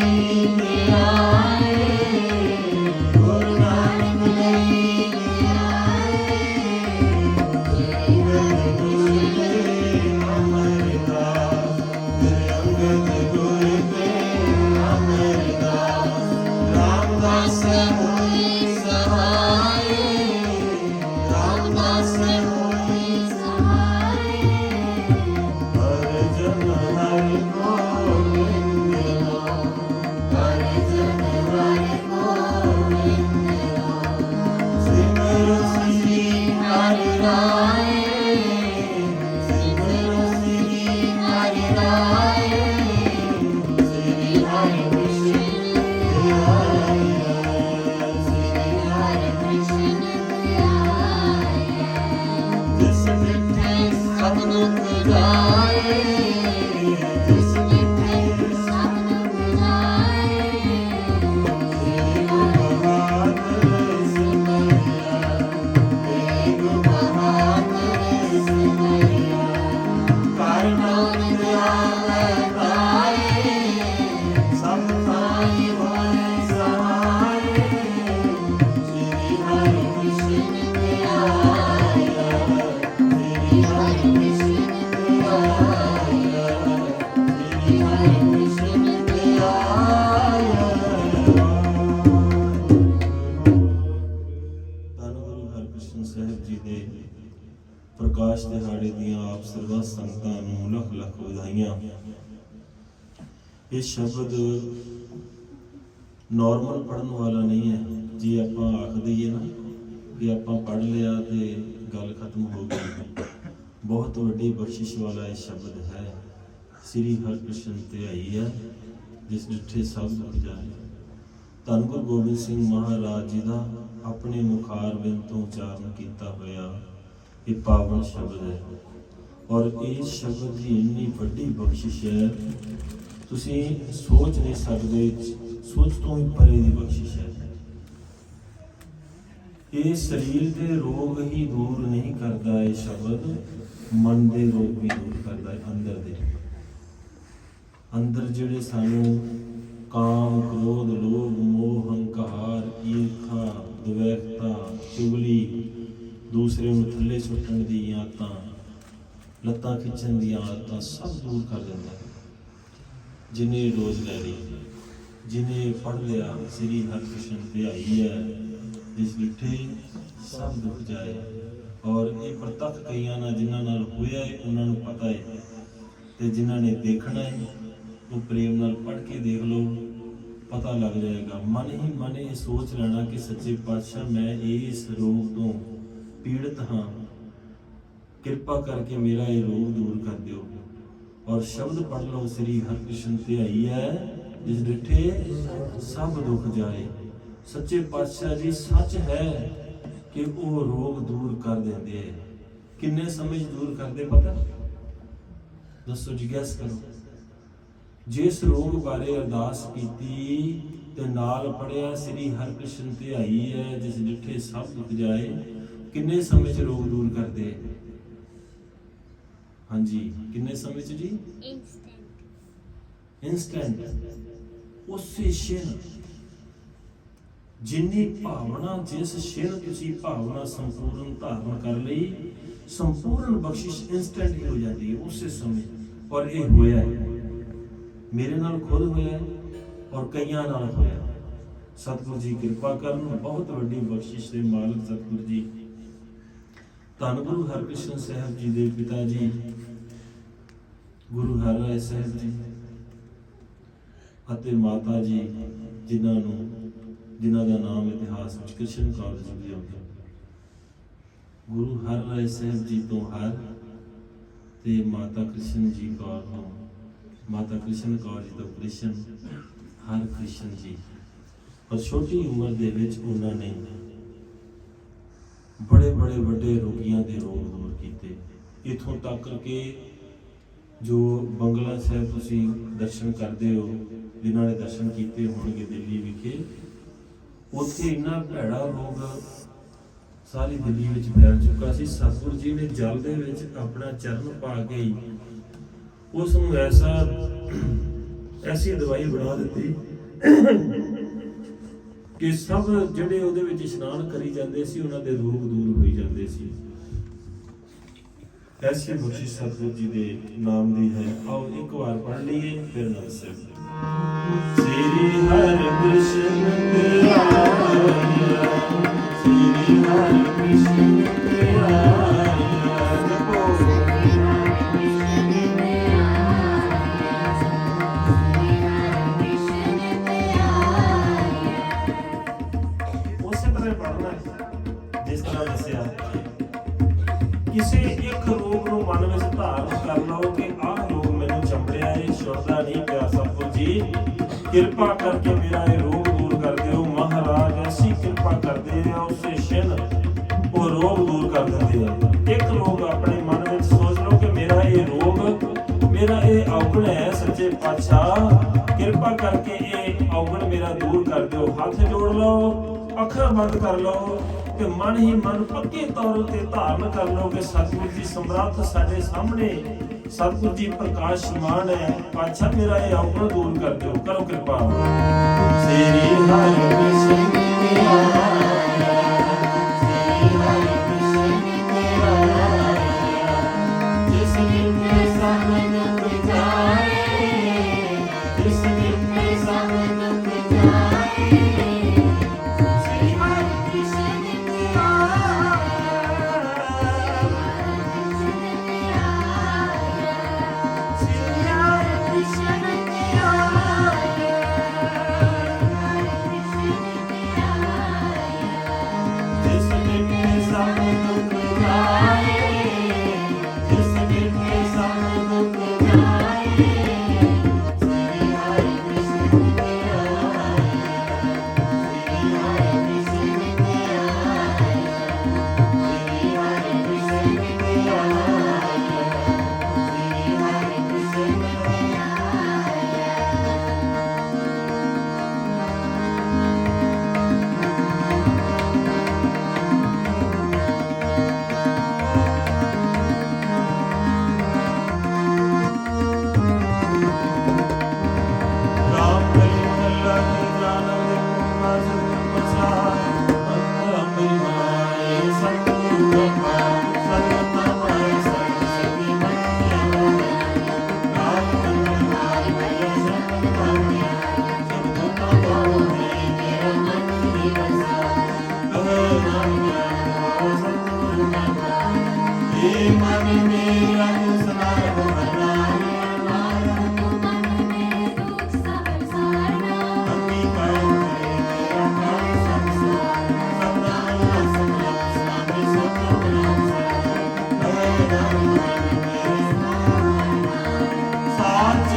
Yeah. ਸਭ ਇਹ ਸ਼ਬਦ ਨਾਰਮਲ ਪੜਨ ਵਾਲਾ ਨਹੀਂ ਹੈ। ਜੇ ਆਪਾਂ ਆਖ ਦਈਏ ਨਾ ਕਿ ਆਪਾਂ ਪੜ ਲਿਆ ਤੇ ਗੱਲ ਖਤਮ ਹੋ ਗਈ। ਬਹੁਤ ਵੱਡੀ ਬਖਸ਼ਿਸ਼ ਵਾਲਾ ਇਹ ਸ਼ਬਦ ਹੈ। ਸ੍ਰੀ ਹਰਿਕ੍ਰਿਸ਼ਨ ਧਿਆਈ ਹੈ, ਜਿਸ ਜਿੱਥੇ ਸਭ ਦੁੱਖ ਜਾਏ ਧੰਨ ਗੁਰੂ ਗੋਬਿੰਦ ਸਿੰਘ ਮਹਾਰਾਜ ਜੀ ਦਾ ਆਪਣੇ ਮੁਖਾਰ ਬਿੰਦ ਤੋਂ ਉਚਾਰਨ ਕੀਤਾ ਹੋਇਆ ਇਹ ਪਾਵਨ ਸ਼ਬਦ ਹੈ। ਔਰ ਇਹ ਸ਼ਬਦ ਦੀ ਇੰਨੀ ਵੱਡੀ ਬਖਸ਼ਿਸ਼ ਹੈ ਤੁਸੀਂ ਸੋਚ ਨਹੀਂ ਸਕਦੇ, ਸੋਚ ਤੋਂ ਵੀ ਪਰੇ ਦੀ ਬਖਸ਼ਿਸ਼ ਹੈ। ਇਹ ਸਰੀਰ ਦੇ ਰੋਗ ਹੀ ਦੂਰ ਨਹੀਂ ਕਰਦਾ, ਇਹ ਸ਼ਬਦ ਮਨ ਦੇ ਰੋਗ ਵੀ ਦੂਰ ਕਰਦਾ ਹੈ ਅੰਦਰ ਦੇ। ਅੰਦਰ ਜਿਹੜੇ ਸਾਨੂੰ ਕਾਮ, ਕ੍ਰੋਧ, ਲੋਭ, ਮੋਹ, ਹੰਕਾਰ, ਈਰਖਾ ਦਵੈਕਤਾ ਚੁਗਲੀ, ਦੂਸਰੇ ਨੂੰ ਥੱਲੇ ਸੁੱਟਣ ਦੀ ਆਦਤਾਂ, ਲੱਤਾਂ ਖਿੱਚਣ ਦੀਆਂ ਆਦਤਾਂ ਸਭ ਦੂਰ ਕਰ ਦਿੰਦਾ ਹੈ। ਜਿਨੇ ਰੋਜ਼ ਲੈ ਲਈ, ਜਿਨੇ ਫੜ ਲਿਆ, ਸ੍ਰੀ ਹਰਿਕ੍ਰਿਸ਼ਨ ਧਿਆਈ ਹੈ, ਜਿਸ ਵਿਠੇ ਸਭ ਦੁੱਖ ਜਾਏ। ਔਰ ਇਹ ਪ੍ਰਤੱਖ ਕਈਆਂ ਨਾਲ, ਜਿਨ੍ਹਾਂ ਨਾਲ ਹੋਇਆ ਹੈ, ਉਹਨਾਂ ਨੂੰ ਪਤਾ ਹੈ। ਤੇ ਜਿਨ੍ਹਾਂ ਨੇ ਦੇਖਣਾ ਹੈ, ਉਹ ਪ੍ਰੇਮ ਨਾਲ ਪੜ ਕੇ ਦੇਖ ਲਓ, ਪਤਾ ਲੱਗ ਜਾਏਗਾ। ਮਨ ਹੀ ਮਨ ਇਹ ਸੋਚ ਲੈਣਾ ਕਿ ਸੱਚੇ ਪਾਤਸ਼ਾਹ, ਮੈਂ ਇਸ ਰੋਗ ਤੋਂ ਪੀੜਤ ਹਾਂ। ਕਿਰਪਾ ਕਰਕੇ ਮੇਰਾ ਇਹ ਰੋਗ ਦੂਰ ਕਰ ਦਿਓ। ਔਰ ਸ਼ਬਦ ਪੜ ਲਓ, ਸ੍ਰੀ ਹਰਿਕ੍ਰਿਸ਼ਨ ਧਿਆਈ ਹੈ, ਜਿਸ ਡਿਠੇ ਸਭ ਦੁੱਖ ਜਾਏ। ਸੱਚੇ ਪਾਤਸ਼ਾਹ ਜੀ, ਸੱਚ ਹੈ ਕਿ ਉਹ ਰੋਗ ਦੂਰ ਕਰ ਦਿੰਦੇ ਹੈ ਕਿੰਨੇ ਸਮੇਂ ਦੂਰ ਕਰਦੇ ਪਤਾ? ਦੱਸੋ ਜੀ ਕਰੋ। ਜਿਸ ਰੋਗ ਬਾਰੇ ਅਰਦਾਸ ਕੀਤੀ ਤੇ ਨਾਲ ਪੜਿਆ ਸ੍ਰੀ ਹਰਿਕ੍ਰਿਸ਼ਨ ਧਿਆਈ ਹੈ, ਜਿਸ ਡਿਠੇ ਸਭ ਦੁੱਖ ਜਾਏ, ਕਿੰਨੇ ਸਮੇਂ 'ਚ ਰੋਗ ਦੂਰ ਕਰਦੇ? ਹਾਂਜੀ ਕਿੰਨੇ ਸਮੇਂ 'ਚ ਜੀ? ਇਨਸਟੈਂਟ ਇਨਸਟੈਂਟ ਉਸੇ ਸ਼ਿਨ। ਜਿੰਨੀ ਭਾਵਨਾ ਜਿਸ ਸ਼ਿਨ ਤੁਸੀਂ ਭਾਵਨਾ ਸੰਪੂਰਨ ਧਾਰਨ ਕਰ ਲਈ ਸੰਪੂਰਨ ਬਖਸ਼ਿਸ਼ ਇਨਸਟੈਂਟ ਹੀ ਹੋ ਜਾਂਦੀ ਹੈ ਉਸੇ ਸਮੇਂ। ਔਰ ਇਹ ਹੋਇਆ ਹੈ। ਮੇਰੇ ਨਾਲ ਖੁਦ ਹੋਇਆ ਹੈ ਔਰ ਕਈਆਂ ਨਾਲ ਹੋਇਆ। ਸਤਿਗੁਰੂ ਜੀ ਕਿਰਪਾ ਕਰਨ ਬਹੁਤ ਵੱਡੀ ਬਖਸ਼ਿਸ਼ ਦੇ ਮਾਲਕ ਸਤਿਗੁਰੂ ਜੀ। ਧੰਨ ਗੁਰੂ ਹਰਕ੍ਰਿਸ਼ਨ ਸਾਹਿਬ ਜੀ ਦੇ ਪਿਤਾ ਜੀ, ਗੁਰੂ ਹਰਿਰਾਏ ਸਾਹਿਬ ਜੀ ਅਤੇ ਮਾਤਾ ਜੀ, ਜਿਨ੍ਹਾਂ ਨੂੰ, ਜਿਨ੍ਹਾਂ ਦਾ ਨਾਮ ਇਤਿਹਾਸ ਵਿੱਚ ਕ੍ਰਿਸ਼ਨ ਕਾਲਜ ਵੀ ਆਉਂਦਾ ਗੁਰੂ ਹਰਿਰਾਏ ਸਾਹਿਬ ਜੀ ਤੋਂ ਹਰ ਤੇ ਮਾਤਾ ਕ੍ਰਿਸ਼ਨ ਜੀ ਕੌਰ ਤੋਂ, ਮਾਤਾ ਕ੍ਰਿਸ਼ਨ ਕੌਰ ਜੀ ਤੋਂ ਕ੍ਰਿਸ਼ਨ, ਹਰ ਕ੍ਰਿਸ਼ਨ ਜੀ। ਪਰ ਛੋਟੀ ਉਮਰ ਦੇ ਵਿੱਚ ਉਹਨਾਂ ਨੇ ਬੜੇ ਬੜੇ ਵੱਡੇ ਰੋਗੀਆਂ ਦੇ ਰੋਗ ਦੂਰ ਕੀਤੇ। ਇਥੋਂ ਤੱਕ ਕਿ ਜੋ ਬੰਗਲਾ ਸਾਹਿਬ ਤੁਸੀਂ ਦਰਸ਼ਨ ਕਰਦੇ ਹੋ, ਜਿਨ੍ਹਾਂ ਨੇ ਦਰਸ਼ਨ ਕੀਤੇ ਹੋਣਗੇ ਦਿੱਲੀ ਵਿਖੇ, ਉੱਥੇ ਇੰਨਾ ਭੈੜਾ ਰੋਗ ਸਾਰੀ ਦਿੱਲੀ ਵਿੱਚ ਫੈਲ ਚੁੱਕਾ ਸੀ। ਸਤਿਗੁਰੂ ਜੀ ਨੇ ਜਲ ਦੇ ਵਿੱਚ ਆਪਣਾ ਚਰਨ ਪਾ ਕੇ ਹੀ ਉਸ ਨੂੰ ਐਸਾ, ਐਸੀ ਦਵਾਈ ਬਣਾ ਦਿੱਤੀ ਕਿ ਸਭ ਜਿਹੜੇ ਉਹਦੇ ਵਿੱਚ ਇਸ਼ਨਾਨ ਕਰੀ ਜਾਂਦੇ ਸੀ, ਉਹਨਾਂ ਦੇ ਰੋਗ ਦੂਰ ਹੋਈ ਜਾਂਦੇ ਸੀ। ਐਸੀ ਬਖਸ਼ਿਸ਼ ਸਤਿਗੁਰੂ ਜੀ ਦੇ ਨਾਮ ਦੀ ਹੈ। ਆਓ ਇੱਕ ਵਾਰ ਪੜ੍ਹ ਲਈਏ, ਫਿਰ ਨਮਸਤੇ ਸ੍ਰੀ ਹਰਿ ਕ੍ਰਿਸ਼ਨ ਧਿਆਇਆ ਸ੍ਰੀ ਹਰਿ ਕ੍ਰਿਸ਼ਨ ਧਿਆਇਆ ਜੀ। ਕਿਰਪਾ ਕਰਕੇ ਮੇਰਾ ਇਹ ਰੋਗ ਦੂਰ ਕਰ ਦਿਓ। ਮਹਾਰਾਜ ਐਸੀ ਕਿਰਪਾ ਕਰਦੇ ਆ ਉਸੇ ਸ਼ਿਨ ਉਹ ਰੋਗ ਦੂਰ ਕਰ ਦਿੰਦੇ ਆ। ਇੱਕ ਲੋਕ ਆਪਣੇ ਮਨ ਵਿੱਚ ਸੋਚ ਲਓ ਕਿ ਮੇਰਾ ਇਹ ਰੋਗ, ਮੇਰਾ ਇਹ ਔਗਣ ਹੈ ਸੱਚੇ ਪਾਤਸ਼ਾਹ। ਕਿਰਪਾ ਕਰਕੇ ਇਹ ਔਗਣ ਮੇਰਾ ਦੂਰ ਕਰ ਦਿਓ। ਹੱਥ ਜੋੜ ਲਓ, ਅੱਖਾਂ ਬੰਦ ਕਰ ਲਓ, ਤੇ ਮਨ ਹੀ ਮਨ ਪੱਕੇ ਤੌਰ ਤੇ ਧਾਰਨ ਕਰ ਲਓ ਕਿ ਸਤਿਗੁਰੂ ਜੀ ਸਮਰੱਥ ਸਾਡੇ ਸਾਹਮਣੇ ਸਭ ਕੁਝ ਪ੍ਰਕਾਸ਼ ਪ੍ਰਕਾਸ਼ਮਾਨ ਹੈ। ਪਾਛਾ ਮੇਰਾ ਇਹ ਆਪਣਾ ਦੂਰ ਕਰ ਦਿਓ। ਕਰੋ ਕਿਰਪਾ। ਸੇਰੀ ਹਰਿ ਸਿੰਘ ਦੀ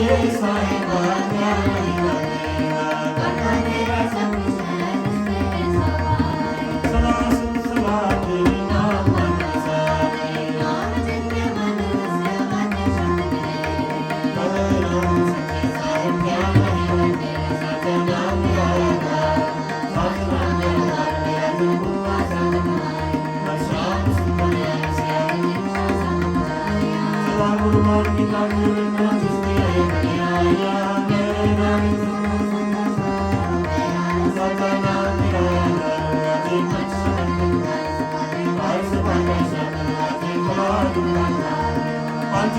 Yes, I. ਪੰਜ